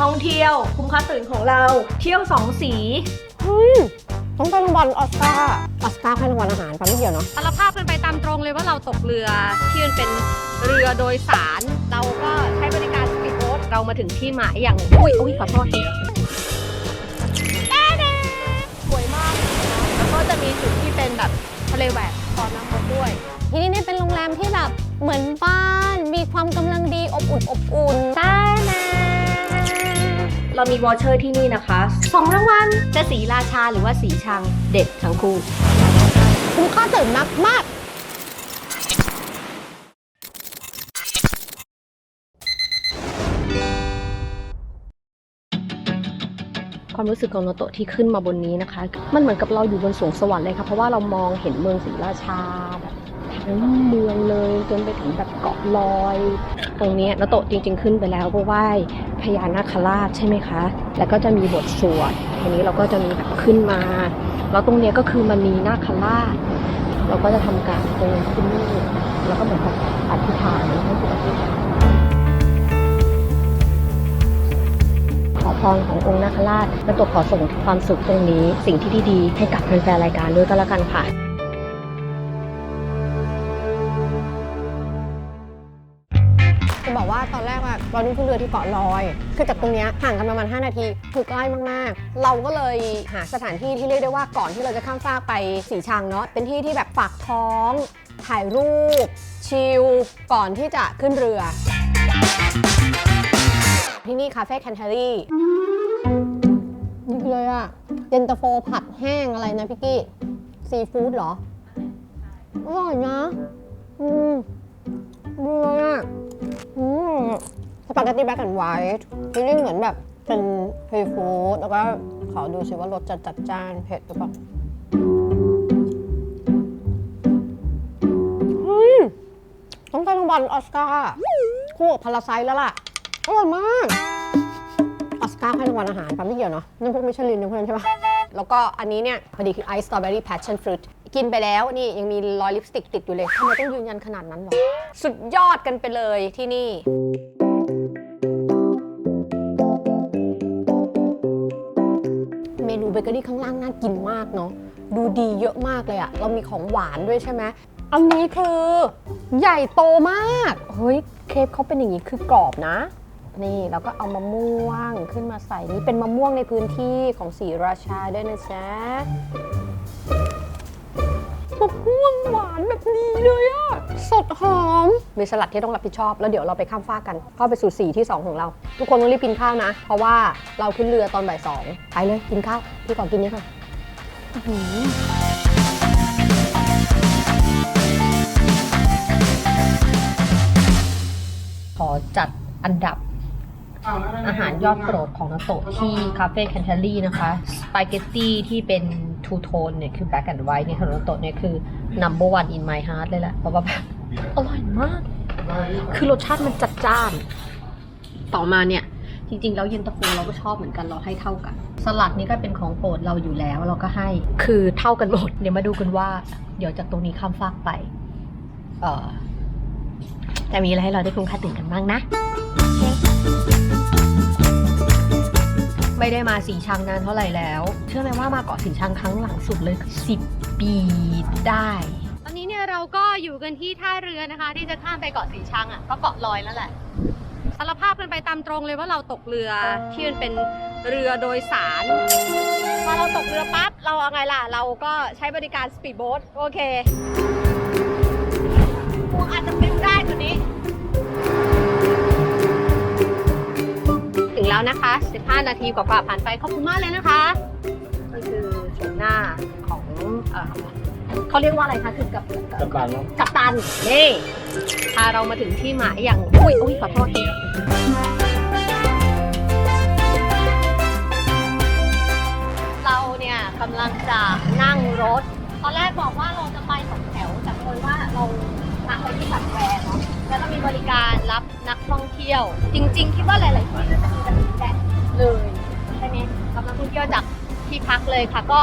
ท่องเที่ยวคุ้มค่าตื่นของเรา เที่ยวสองสีอืมต้องได้รางวัลออสการ์ออสการ์ให้รางวัลอาหารปะไม่เกี่ยวเนาะสารภาพกันไปตามตรงเลยว่าเราตกเรือที่มันเป็นเรือโดยสาร เราก็ใช้บริการสปีดโบ๊ทเรามาถึงที่หมายอย่างอุ้ยอุ้ยขอโทษสวยมากแล้วก็จะมีจุดที่เป็นแบบทะเลแหวกตอนน้ำมดด้วย ที่นี่เนี่ยเป็นโรงแรมที่แบบเหมือนบ้านมีความกำลังดีอบอุ่นอบอุ่นตานา เรามีวอเชอร์ที่นี่นะคะสองรางวัลจะสีราชาหรือว่าสีชังเด็ดทั้งคู่คุ้มค่าตื่นมากมากความรู้สึกของโนโตะที่ขึ้นมาบนนี้นะคะ มันเหมือนกับเราอยู่บนสวงสวรรค์เลยค่ะ เพราะว่าเรามองเห็นเมืองศรีราชาแบบทั้งเมืองเลยจนไปถึงแบบเกาะลอย ตรงนี้ยโนโตะจริง ๆ ขึ้นไปแล้วเพราะไหว้พญานาคราชใช่ไหมคะ แล้วก็จะมีบทสวดทีนี้เราก็จะมีแบบขึ้นมา แล้วตรงนี้ก็คือมันมีนาคราช เราก็จะทำการเดินขึ้นนี่แล้วก็เหมือนกับอธิษฐานให้สุอธิษฐานขอพรขององค์นาคราชและตัวขอส่งความสุขตรงนี้ สิ่งที่ดีๆ ให้กับแฟนรายการด้วยก็แล้วกันค่ะ จะบอกว่าตอนแรกอะเรานึกขึ้นเรือที่เกาะลอย คือจากตรงเนี้ยห่างกันประมาณ 5 นาที คือใกล้มากๆ เราก็เลยหาสถานที่ที่เรียกได้ว่าก่อนที่เราจะข้ามฟากไปสีชังเนาะ เป็นที่ที่แบบฝากท้อง ถ่ายรูป ชิล ก่อนที่จะขึ้นเรือ ที่นี่คาเฟ่แคนเทอรี่นี่เลยอะเย็นตาโฟผัดแห้งอะไรนะพี่กี้ ซีฟู้ดเหรอ อร่อยนะ อืมดีเลยอะ อืมสปาเกตตี้แบ็กแอนด์ไวท์ฟีลลิ่งเหมือนแบบเป็นฟรีฟู้ดแล้วก็ขอดูสิว่ารสจะจัดจ้านเผ็ดหรือเปล่าอืมต้องได้รางวัลออสการ์คู่กับพาราไซแล้วล่ะอร่อยมากออสการ์ให้รางวัลอาหารปะไม่เกี่ยวเนาะนั่นพวกมิชลินนะเพื่อนใช่ปะแล้วก็อันนี้เนี่ย พอดีคือไอซ์สตรอเบอรี่แพชชั่นฟรุตกินไปแล้วนี่ยังมีรอยลิปสติกติดอยู่เลยทำไมต้องยืนยันขนาดนั้นหรอ สุดยอดกันไปเลยที่นี่เมนูเบเกอรี่ข้างล่างน่ากินมากเนาะดูดีเยอะมากเลยอะเรามีของหวานด้วยใช่ไหมอันนี้คือใหญ่โตมากเฮ้ยเครปเขาเป็นอย่างนี้คือกรอบนะ นี่แล้วก็เอามะม่วงขึ้นมาใส่นี่เป็นมะม่วงในพื้นที่ของสีราชาด้วยนะจ๊ะมะม่วงหวานแบบนี้ หอมมีสลัดที่ต้องรับผิดชอบ แล้วเดี๋ยวเราไปข้ามฟากกัน เข้าไปสู่สีที่ 2 ของเรา ทุกคนต้องรีบกินข้าวนะ เพราะว่าเราขึ้นเรือตอนบ่ายสองไปเลยกินข้าวพี่ก่อนกินนี้ค่ะอื้อหือขอจัดอันดับอาหารยอดโปรดของนาโตะที่คาเฟ่แคนเทอรี่นะคะสปาเกตตี้ที่เป็นทูโทนเนี่ยคือ black and white เนี่ยของนาโตะเนี่ยคือ number one in my heart เลยแหละเพราะว่าแบบ อร่อยมาก คือรสชาติมันจัดจ้าน ต่อมาเนี่ย จริงๆ แล้วเย็นตาโฟเราก็ชอบเหมือนกันเราให้เท่ากัน สลัดนี่ก็เป็นของโปรดเราอยู่แล้วเราก็ให้ คือเท่ากันหมด เดี๋ยวมาดูกันว่า เดี๋ยวจากตรงนี้ข้ามฟากไป เอ่อจะมีอะไรให้เราได้คุ้มค่าตื่นกันบ้างนะ ไม่ได้มาสีชังนานเท่าไหร่แล้ว เชื่อไหมว่ามาเกาะสีชังครั้งหลังสุดเลยสิบปีได้ตอนนี้ เนี่ยเราก็อยู่กันที่ท่าเรือนะคะ ที่จะข้ามไปเกาะสีชังอะก็เกาะลอยนั่นแหละสารภาพกันไปตามตรงเลยว่าเราตกเรือที่มันเป็นเรือโดยสารพอเราตกเรือปั๊บเราเอาไงล่ะ เราก็ใช้บริการสปีดโบ๊ทโอเคพวกอาจจะเป็นได้ตัวนี้ ถึงแล้วนะคะ 15 นาทีกว่าๆผ่านไปขอบคุณมากเลยนะคะนี่คือชมหน้าของเอ่อ เขาเรียกว่าอะไรคะคือกับกับกับการเนาะกัปตันนี่พาเรามาถึงที่หมายอย่างอุ้ยอุ้ยขอโทษทีเราเนี่ยกำลังจะนั่งรถ ตอนแรกบอกว่าเราจะไปสองแถวแต่คนว่าเราพักไปที่แบบแวร์เนาะแล้วก็มีบริการรับนักท่องเที่ยว จริง ๆ คิดว่าหลาย ๆ ที่ก็จะมีแบบนี้แหละเลยใช่ไหมรับนักท่องเที่ยวจากที่พักเลยค่ะก็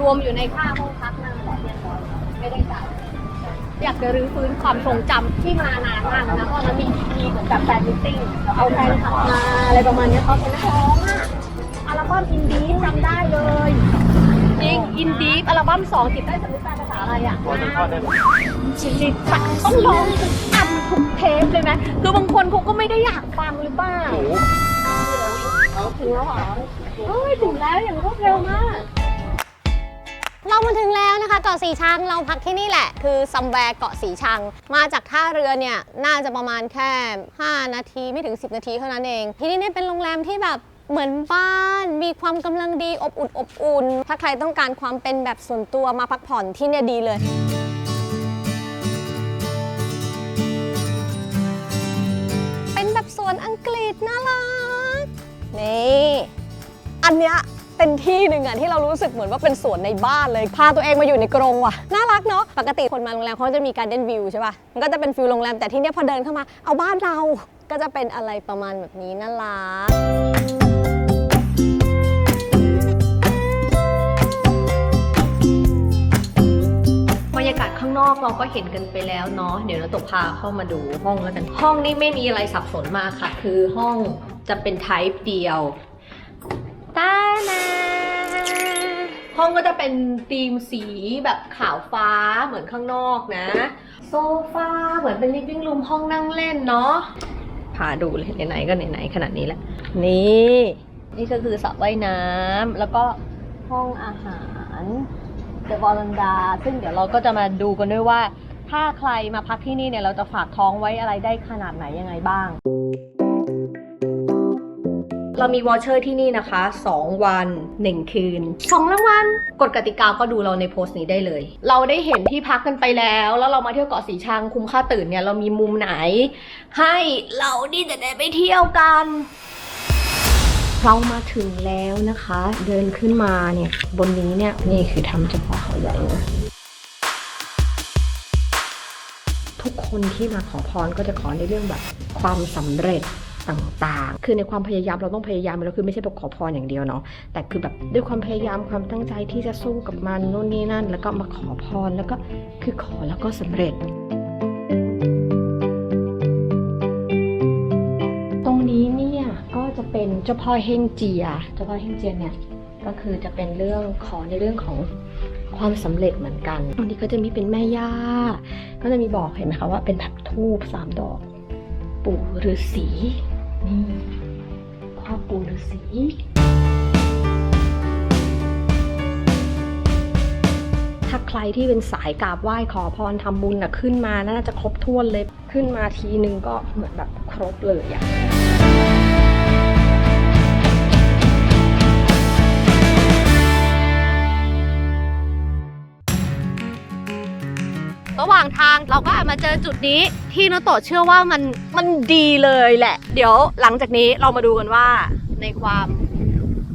รวมอยู่ในค่าห้องพักนั่นแหละเรียบร้อย ไม่ได้จ่ายอยากจะรื้อฟื้นความทรงจำที่มานานมากนะตอนนั้นมีมีเหมือนแบบแฟนมิทติ้งเอาแฟนคลับมาอะไรประมาณเนี้ยเขาเป็นนักร้องอะอัลบั้มอินดี้จำได้เลยจริงอินดี้อัลบั้มสองจิตได้สำนึกตามภาษาอะไรอะจริงๆต้องร้องทุกอันทุกเทปเลยไหมคือบางคนเขาก็ไม่ได้อยากฟังหรือเปล่าถึงแล้วเหรอ เฮ้ย ถึงแล้วอย่างรวดเร็วมากเรา มาถึงแล้วนะคะเกาะสีชังเราพักที่นี่แหละ คือซัมแวร์เกาะสีชัง มาจากท่าเรือเนี่ยน่าจะประมาณแค่ 5 นาทีไม่ถึง 10 นาทีเท่านั้นเอง ที่นี่เนี่ยเป็นโรงแรมที่แบบเหมือนบ้านมีความกำลังดีอบอุ่นอบอุ่น ถ้าใครต้องการความเป็นแบบส่วนตัวมาพักผ่อนที่เนี่ยดีเลยเป็นแบบสวนอังกฤษน่ารักนี่อันเนี้ย เป็นที่หนึ่งอะที่เรารู้สึกเหมือนว่าเป็นสวนในบ้านเลยพาตัวเองมาอยู่ในกรงว่ะน่ารักเนาะปกติคนมาโรงแรมเขาจะมีการเด่นวิวใช่ป่ะมันก็จะเป็นฟิลโรงแรมแต่ที่เนี้ยพอเดินเข้ามา เอาบ้านเราก็จะเป็นอะไรประมาณแบบนี้น่ารักบรรยากาศข้างนอกเราก็เห็นกันไปแล้วเนาะเดี๋ยวเราตกพาเข้ามาดูห้องแล้วกัน ห้องนี้ไม่มีอะไรสับสนมากค่ะ คือห้องจะเป็น type เดียว ตานาห้องก็จะเป็นธีมสีแบบขาวฟ้าเหมือนข้างนอกนะ โซฟาเหมือนเป็น living room ห้องนั่งเล่นเนาะพาดูเลยไหนๆก็ไหนๆขนาดนี้แหละ นี่ นี่ก็คือสระว่ายน้ำแล้วก็ห้องอาหารเดอะบอลันดา ซึ่งเดี๋ยวเราก็จะมาดูกันด้วยว่า ถ้าใครมาพักที่นี่เนี่ยเราจะฝากท้องไว้อะไรได้ขนาดไหนยังไงบ้าง เรามีวอเชอร์ที่นี่นะคะ 2 วัน 1 คืน 2 รางวัลกฎกติกาก็ดูเราในโพสต์นี้ได้เลย เราได้เห็นที่พักกันไปแล้ว แล้วเรามาเที่ยวเกาะสีชังคุ้มค่าตื่นเนี่ยเรามีมุมไหน ให้เรานี่จะได้ไปเที่ยวกันเรามาถึงแล้วนะคะ เดินขึ้นมาเนี่ย บนนี้เนี่ย นี่คือทำเฉพาะเขาใหญ่นะทุกคนที่มาขอพรก็จะขอในเรื่องแบบความสำเร็จ ต่างๆ คือในความพยายามเราต้องพยายามแล้วคือไม่ใช่แบบขอพรอย่างเดียวเนาะ แต่คือแบบด้วยความพยายามความตั้งใจที่จะสู้กับมันโน่นนี่นั่น แล้วก็มาขอพรแล้วก็คือขอแล้วก็สำเร็จตรงนี้เนี่ยก็จะเป็นเจ้าพ่อเฮงเจีย เจ้าพ่อเฮงเจียเนี่ยก็คือจะเป็นเรื่องขอในเรื่องของความสำเร็จเหมือนกันตรงนี้ก็จะมีเป็นแม่ย่า ก็จะมีบอกเห็นไหมคะว่าเป็นแบบทูบสามดอก ปู่ฤาษี นี่ พ่อปู่ฤาษีถ้าใครที่เป็นสายกราบไหว้ขอพรทำบุญนะขึ้นมาน่าจะครบถ้วนเลย ขึ้นมาทีนึงก็เหมือนแบบครบเลยอะ ระหว่างทางเราก็มาเจอจุดนี้ ที่โนโตะเชื่อว่ามันมันดีเลยแหละ เดี๋ยวหลังจากนี้เรามาดูกันว่าในความ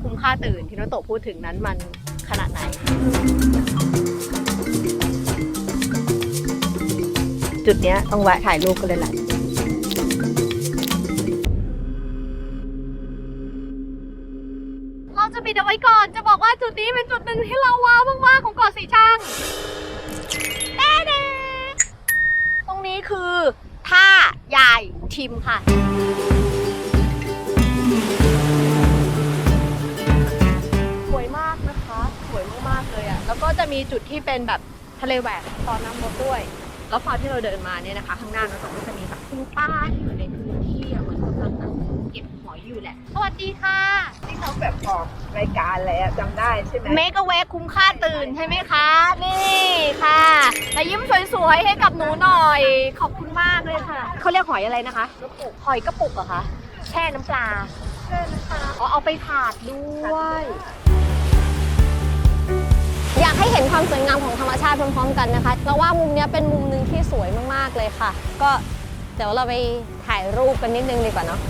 คุ้มค่าตื่นที่โนโตะพูดถึงนั้นมันขนาดไหน จุดเนี้ยต้องแวะถ่ายรูปกันเลยแหละเราจะปิดเอาไว้ก่อน จะบอกว่าจุดนี้เป็นจุดหนึ่งที่เราว้าวมากๆของเกาะสีชัง นี้คือท่ายายทิมค่ะ สวยมากนะคะ สวยมากๆเลยอะแล้วก็จะมีจุดที่เป็นแบบทะเลแหวกตอนน้ำลดด้วย แล้วพอที่เราเดินมาเนี่ยนะคะ ข้างหน้าเราก็จะมีแบบคุณป้าที่ สวัสดีค่ะ ที่เขาแบบออกรายการอะไรอะจำได้ใช่ไหม เมกะเวกคุ้มค่าตื่นใช่ไหมคะ นี่ค่ะมายิ้มสวยๆให้กับหนูหน่อย ขอบคุณมากเลยค่ะ เขาเรียกหอยอะไรนะคะกระปุกหอยกระปุกเหรอคะ แช่น้ำปลา แช่น้ำปลา อ๋อเอาไปถาดด้วย อยากให้เห็นความสวยงามของธรรมชาติพร้อมๆกันนะคะเราว่ามุมเนี้ยเป็นมุมหนึ่งที่สวยมากๆเลยค่ะ ก็เดี๋ยวเราไปถ่ายรูปกันนิดนึงดีกว่าเนาะ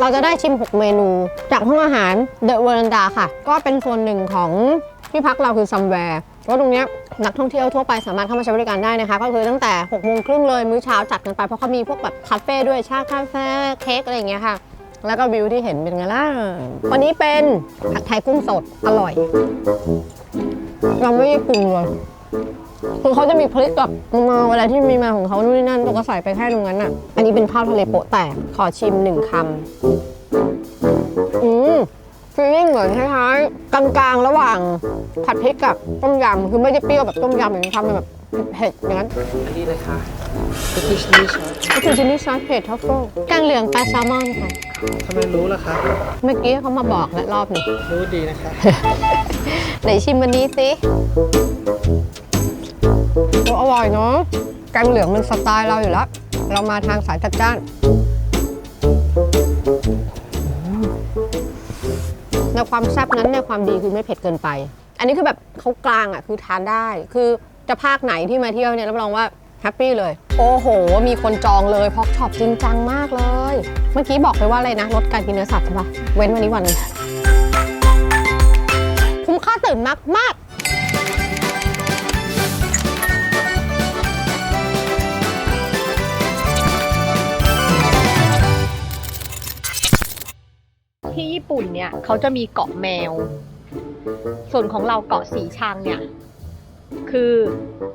เราจะได้ชิม 6 เมนู จากห้องอาหาร The Veranda ค่ะ ก็เป็นส่วนหนึ่งของที่พักเราคือซัมแวร์ก็ตรงนี้นักท่องเที่ยวทั่วไปสามารถเข้ามาใช้บริการได้นะคะ ก็คือตั้งแต่6กโมงครึ่งเลยมื้อเช้าจัดกันไป เพราะเขามีพวกแบบคาเฟ่ด้วยชาคาเฟ่เค้กอะไรอย่างเงี้ยค่ะ แล้วก็วิวที่เห็นเป็นไงล่ะ วันนี้เป็นผัดไทยกุ้งสดอร่อย เราไม่ได้ปรุงเลย คือเขาจะมีพริกกับมาเวลาที่มีมาของเขานู่นนี่นั่นเราก็ใส่ไปแค่ตรงนั้นอะ อันนี้เป็นข้าวทะเลโปะแตก ขอชิมหนึ่งคำ อืมฟีลลิ่งเหมือนคล้ายๆกลางๆ ระหว่างผัดพริกกับต้มยำคือไม่ได้เปรี้ยวแบบต้มยำอย่างนี้ทำเป็นแบบเผ็ดๆอย่างนั้นอันนี้เลยค่ะก็คือชิลลี่ซอสก็คือชิลลี่ซอสเผ็ดทัฟเฟิลแกงเหลืองปลาแซลมอนค่ะทำไมรู้ล่ะคะเมื่อกี้เขามาบอกและรอบหนี้รู้ดีนะคะไหนชิมวันนี้สิโอ้อร่อยเนาะแกงเหลืองมันสไตล์เราอยู่แล้ว เรามาทางสายจัดจ้านในความแซ่บนั้นในความดีคือไม่เผ็ดเกินไป อันนี้คือแบบเขากลางอะคือทานได้ คือจะภาคไหนที่มาเที่ยวเนี่ยรับรองว่าแฮปปี้เลย โอ้โห มีคนจองเลยพอกช็อปจริงจังมากเลย เมื่อกี้บอกไปว่าอะไรนะลดการกินเนื้อสัตว์ใช่ปะเว้นวันนี้วันนึงคุ้มค่าตื่นมากมาก ที่ญี่ปุ่นเนี่ยเขาจะมีเกาะแมว ส่วนของเราเกาะสีชังเนี่ยคือ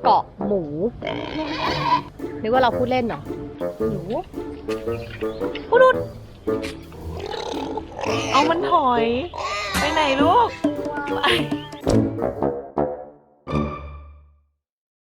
เกาะหมูนึกว่าเราพูดเล่นเหรอหนูพูดุดเอามันถอย ไปไหนลูก